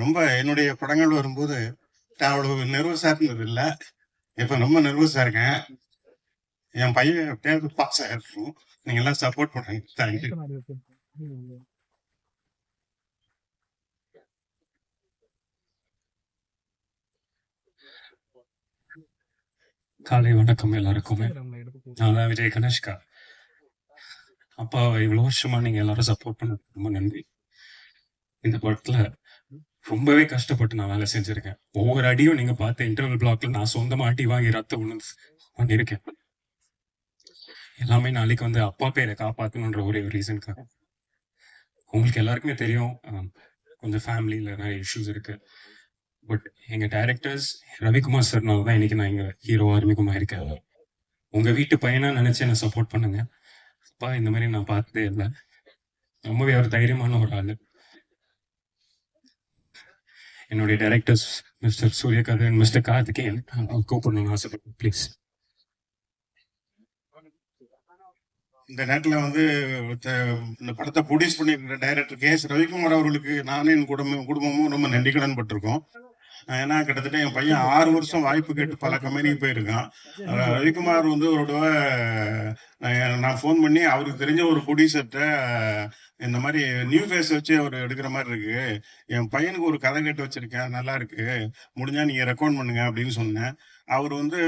ரொம்ப என்னுடைய படங்கள் வரும்போது நான் அவ்வளவு நெர்வஸா இருந்தது இல்லை இப்ப ரொம்ப நெர்வஸா இருக்கேன். என் பையன் எப்படியாவது பாஸ் ஆயிருக்கும். நீங்க எல்லாம் சப்போர்ட் பண்ணுங்க தேங்க்யூ காலை வணக்கம் எல்லாருக்குமே. நான் தான் விஜய் கணேஷ்கா. அப்பா இவ்வளோ வருஷமா நீங்க எல்லாரும் சப்போர்ட் பண்ண ரொம்ப நன்றி. இந்த படத்துல ரொம்பவே கஷ்டப்பட்டு நான் வேலை செஞ்சிருக்கேன். ஒவ்வொரு அடியும் நீங்க பார்த்த இன்டர்வல் பிளாக்ல நான் சொந்தமா அடி வாங்கி ரத்தம் உணர்ந்து பண்ணியிருக்கேன் எல்லாமே நாளைக்கு வந்து அப்பா பேரை காப்பாத்தணுன்ற ஒரே ஒரு ரீசனுக்காக உங்களுக்கு எல்லாருக்குமே தெரியும் கொஞ்சம் ஃபேமிலியில நிறைய இஷ்யூஸ் இருக்கு. பட் எங்க டைரக்டர்ஸ் ரவிக்குமார் சார்னால தான் இன்னைக்கு நான் எங்க ஹீரோ அறிமுகமா இருக்கேன். உங்க வீட்டு பையனா நினைச்சு என்ன சப்போர்ட் பண்ணுங்க. அப்பா இந்த மாதிரி நான் பார்த்ததே இல்லை. ரொம்பவே ஒரு தைரியமான ஒரு ஆளு. என்னுடைய directors mister Suriyakaran mister Karthikeyan நான் கூப்பிடணும்னு ஆசைப்படுறேன் ப்ளீஸ் இந்த நேரத்தில் வந்து இந்த படத்தை ப்ரொடியூஸ் பண்ணியிருக்கிற டைரக்டர் கே எஸ் ரவிக்குமார் அவர்களுக்கு நானும் என் குடும்பம் குடும்பமும் ரொம்ப நன்றிக்கடன் பட்டிருக்கோம். ஏன்னா கிட்டத்தட்ட என் பையன் ஆறு வருஷம் வாய்ப்பு கேட்டு பல கம்பெனிக்கு போயிருக்கான். ரவிக்குமார் வந்து ஒரு தடவை நான் ஃபோன் பண்ணி அவருக்கு தெரிஞ்ச ஒரு ப்ரொடியூசர்கிட்ட இந்த மாதிரி நியூ ஃபேஸ் வச்சு அவர் எடுக்கிற மாதிரி இருக்கு. என் பையனுக்கு ஒரு கதை கேட்டு வச்சிருக்கேன். நல்லா இருக்கு. முடிஞ்சா நீங்க ரெக்கார்ட் பண்ணுங்க அப்படின்னு சொன்னேன். அவர் வந்து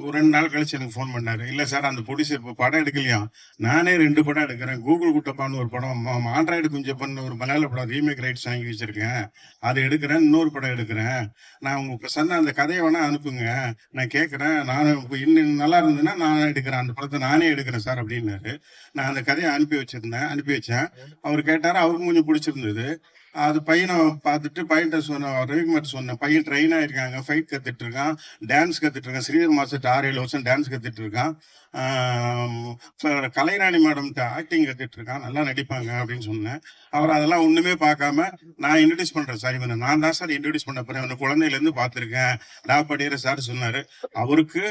ஒரு ரெண்டு நாள் கழிச்சு எனக்கு ஃபோன் பண்ணாரு. இல்ல சார் அந்த ப்ரொடியூசர் இப்போ படம் எடுக்கலையா? நானே ரெண்டு படம் எடுக்கிறேன். கூகுள் குட்டப்பான்னு ஒரு படம் ஆண்ட்ராய்டு குஞ்சப்பன்னு ஒரு மலையாள படம் ரீமேக் ரைட்ஸ் வாங்கி வச்சிருக்கேன். அது எடுக்கிறேன். இன்னொரு படம் எடுக்கிறேன். நான் உங்களுக்கு சொன்ன அந்த கதையை வேணா அனுப்புங்க. நான் கேட்குறேன் நானும் இப்போ இன்னும் நல்லா இருந்ததுன்னா நான் எடுக்கிறேன். அந்த படத்தை நானே எடுக்கிறேன் சார் அப்படின்னாரு. நான் அந்த கதையை அனுப்பி வச்சிருந்தேன். அனுப்பி வச்சேன். அவர் கேட்டார் அவருக்கும் கொஞ்சம் பிடிச்சிருந்தது. அது பையனை பார்த்துட்டு பையன்கிட்ட சொன்ன ரவிக்குமார் சொன்னேன் பையன் ட்ரெயின் ஆயிருக்காங்க ஃபைட் கத்துட்டு இருக்கான் டான்ஸ் கத்துட்டு இருக்கான் ஸ்ரீதர் மாஸ்டர் ஆறு ஏழு வருஷம் டான்ஸ் கத்துட்டு இருக்கான். கலைராணி மேடம்கிட்ட ஆக்டிங் கத்துட்டு இருக்கான் நல்லா நடிப்பாங்க அப்படின்னு சொன்னேன். அவர் அதெல்லாம் ஒண்ணுமே பார்க்காம நான் இன்ட்ரடியூஸ் பண்றேன் சார் இவனை. நான் தான் சார் இன்ட்ரடியூஸ் பண்ண போறேன் இவனை குழந்தையில இருந்து பார்த்திருக்கேன். டா படிக்கிற சார் சொன்னாரு. அவருக்கு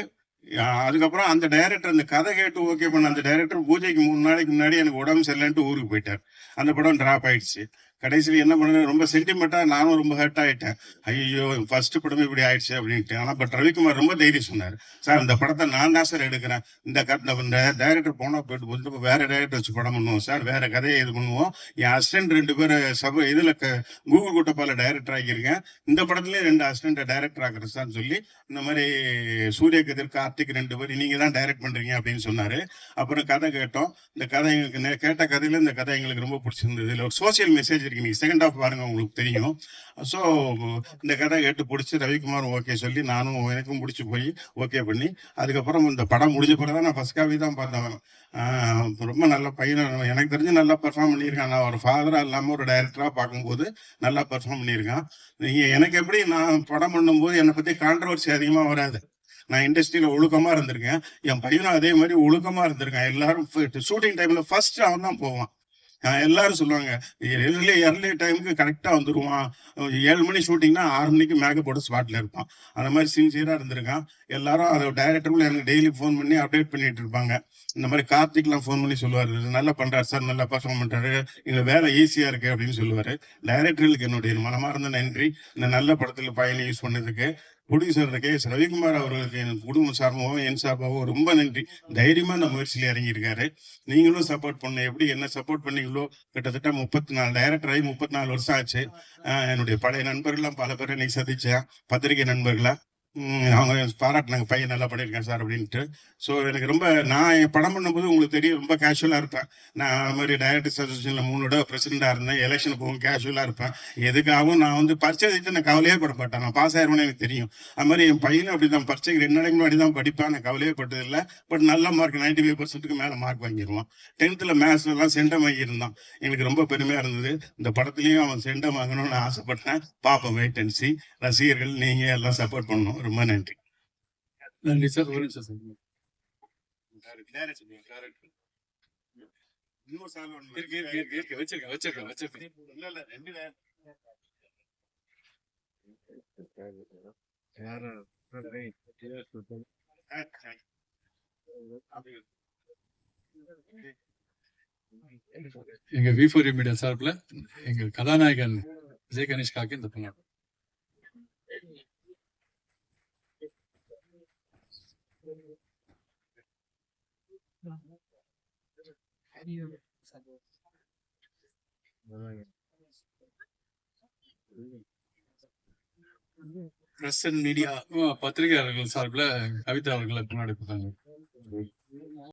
அதுக்கப்புறம் அந்த டைரக்டர் அந்த கதை கேட்டு ஓகே பண்ண அந்த டைரக்டர் பூஜைக்கு மூணு நாளைக்கு முன்னாடி எனக்கு உடம்பு சரியில்லைன்ட்டு ஊருக்கு போயிட்டார். அந்த படம் டிராப் ஆயிடுச்சு. கடைசியில் என்ன பண்ண ரொம்ப சென்டிமெண்ட்டாக நானும் ரொம்ப ஹர்ட் ஆகிட்டேன் ஐயோ ஃபர்ஸ்ட் படமே இப்படி ஆயிடுச்சு அப்படின்ட்டு. ஆனால் பட் ரவிக்குமார் ரொம்ப தைரியம் சொன்னார். சார் இந்த படத்தை நான் தான் சார் எடுக்கிறேன். இந்த க- டைரக்டர் போனால் போயிட்டு வந்து வேற டைரக்டர் வச்சு படம் பண்ணுவோம் சார். வேற கதையை இது பண்ணுவோம். என் அசிஸ்டன்ட் ரெண்டு பேர் சப இதில் க- கூகுள் கூட்டப்பால டைரக்டர் ஆகியிருக்கேன். இந்த படத்துலேயே ரெண்டு அசிஸ்டன்ட் டைரக்டர் ஆகிறேன் சார் சொல்லி இந்த மாதிரி சூரிய கதிர் கார்த்திக் ரெண்டு பேர் நீங்கள் தான் டைரக்ட் பண்ணுறீங்க அப்படின்னு சொன்னார். அப்புறம் கதை கேட்டோம். இந்த கதை எங்களுக்கு கேட்ட கதையில இந்த கதை எங்களுக்கு ரொம்ப பிடிச்சிருந்தது. இதில் ஒரு சோசியல் மெசேஜ் இருக்கு நீங்க செகண்ட் ஹாஃப் பாருங்க உங்களுக்கு தெரியும். ஸோ இந்த கதை கேட்டு பிடிச்சி ரவிக்குமார் ஓகே சொல்லி நானும் எனக்கும் பிடிச்சி போய் ஓகே பண்ணி அதுக்கப்புறம் இந்த படம் முடிஞ்ச பிறகு தான் நான் ஃபர்ஸ்ட் காப்பி தான் பார்த்தேன். ரொம்ப நல்ல பையன் எனக்கு தெரிஞ்சு நல்லா பெர்ஃபார்ம் பண்ணியிருக்கான். நான் ஒரு ஃபாதராக இல்லாமல் ஒரு டைரக்டராக பார்க்கும்போது நல்லா பெர்ஃபார்ம் பண்ணியிருக்கான். நீங்கள் எனக்கு எப்படி நான் படம் பண்ணும்போது என்னை பற்றி கான்ட்ரவர்சி அதிகமாக வராது. நான் இண்டஸ்ட்ரியில் ஒழுக்கமாக இருந்திருக்கேன். என் பையனும் அதே மாதிரி ஒழுக்கமாக இருந்திருக்கான். எல்லாரும் ஷூட்டிங் டைமில் ஃபர்ஸ்ட் அவன் தான் போவான். எல்லாரும் சொல்லுவாங்க எர்லி எர்லி டைமுக்கு கரெக்டாக வந்துடுவான் ஏழு மணி ஷூட்டிங்னா ஆறு மணிக்கு மேக்கப் போட்டு ஸ்பாட்டில் இருப்பான். அந்த மாதிரி சின்சியராக இருந்திருக்கான். எல்லாரும் அதை டைரக்டருக்குள்ள எனக்கு டெய்லி ஃபோன் பண்ணி அப்டேட் பண்ணிட்டு இருப்பாங்க. இந்த மாதிரி கார்த்திக்லாம் ஃபோன் பண்ணி சொல்லுவார் நல்லா பண்ணுறாரு சார் நல்லா பர்ஃபார்ம் பண்ணுறாரு எங்க வேலை ஈஸியாக இருக்குது அப்படின்னு சொல்லுவார். டைரக்டர்களுக்கு என்னுடைய மனமார்ந்த நன்றி. இந்த நல்ல படத்தில் பயணி யூஸ் பண்ணதுக்கு. ப்ரொடியூசர் கே எஸ் ரவிக்குமார் அவர்களுக்கு என் குடும்ப சார்பாகவும் என் சார்பாகவும் ரொம்ப நன்றி. தைரியமா இந்த முயற்சியில் இறங்கியிருக்காரு. நீங்களும் சப்போர்ட் பண்ண எப்படி என்ன சப்போர்ட் பண்ணீங்களோ கிட்டத்தட்ட முப்பத்தி நாலு டைரக்டர் ஆகி முப்பத்தி நாலு வருஷம் ஆச்சு. என்னுடைய பழைய நண்பர்கள்லாம் பல பேரை இன்னைக்கு சந்திச்சேன் பத்திரிகை நண்பர்களா? அவங்க பாராட்டினாங்க பையன் நல்லா பண்ணியிருக்கேன் சார் அப்படின்ட்டு. ஸோ எனக்கு ரொம்ப நான் என் படம் பண்ணும்போது உங்களுக்கு தெரியும் ரொம்ப கேஷுவலாக இருப்பேன். நான் அது மாதிரி டைரக்டர்ஸ் அசோசியேஷனில் மூணு தடவை பிரசிடண்டாக இருந்தேன். எலெக்ஷன் போகும் கேஷுவலாக இருப்பேன். எதுக்காகவும் நான் வந்து பரிச்சை எழுதிட்டு நான் கவலையே பட மாட்டேன். நான் பாஸ் ஆயிருவேன்னு எனக்கு தெரியும். அது மாதிரி என் பையனும் அப்படி தான் பரிச்சைக்கு ரெண்டு நாளைக்கு முன்னாடி தான் படிப்பேன். நான் கவலையே பட்டதில்லை. பட் நல்ல மார்க் நைன்டி ஃபைவ் பர்சன்ட்டுக்கு மேலே மார்க் வாங்கிடுவான் டென்த்தில் மேத்ஸ்லாம் சென்டம் வாங்கியிருந்தான். எனக்கு ரொம்ப பெருமையாக இருந்தது. இந்த படத்துலையும் அவன் சென்டம் வாங்கணும்னு ஆசைப்பட்டேன். பாப்போம் வெயிட் அண்ட் சி ரசிகர்கள் நீங்கள் எல்லாம் சப்போர்ட் பண்ணணும். ரொம்ப நன்றி. நன்றி சார் ஒரு நிமிஷம் சார். எங்க வி ஃபோர் மீடியா சார்பில் எங்க கதாநாயகன் விஜய் கணேஷ்காக்கு இந்த படம். பிரஸ் அண்ட் மீடியா பத்திரிகையாளர்கள் சார்பில் கவிதா அவர்களை முன்னாடி கொடுத்தாங்க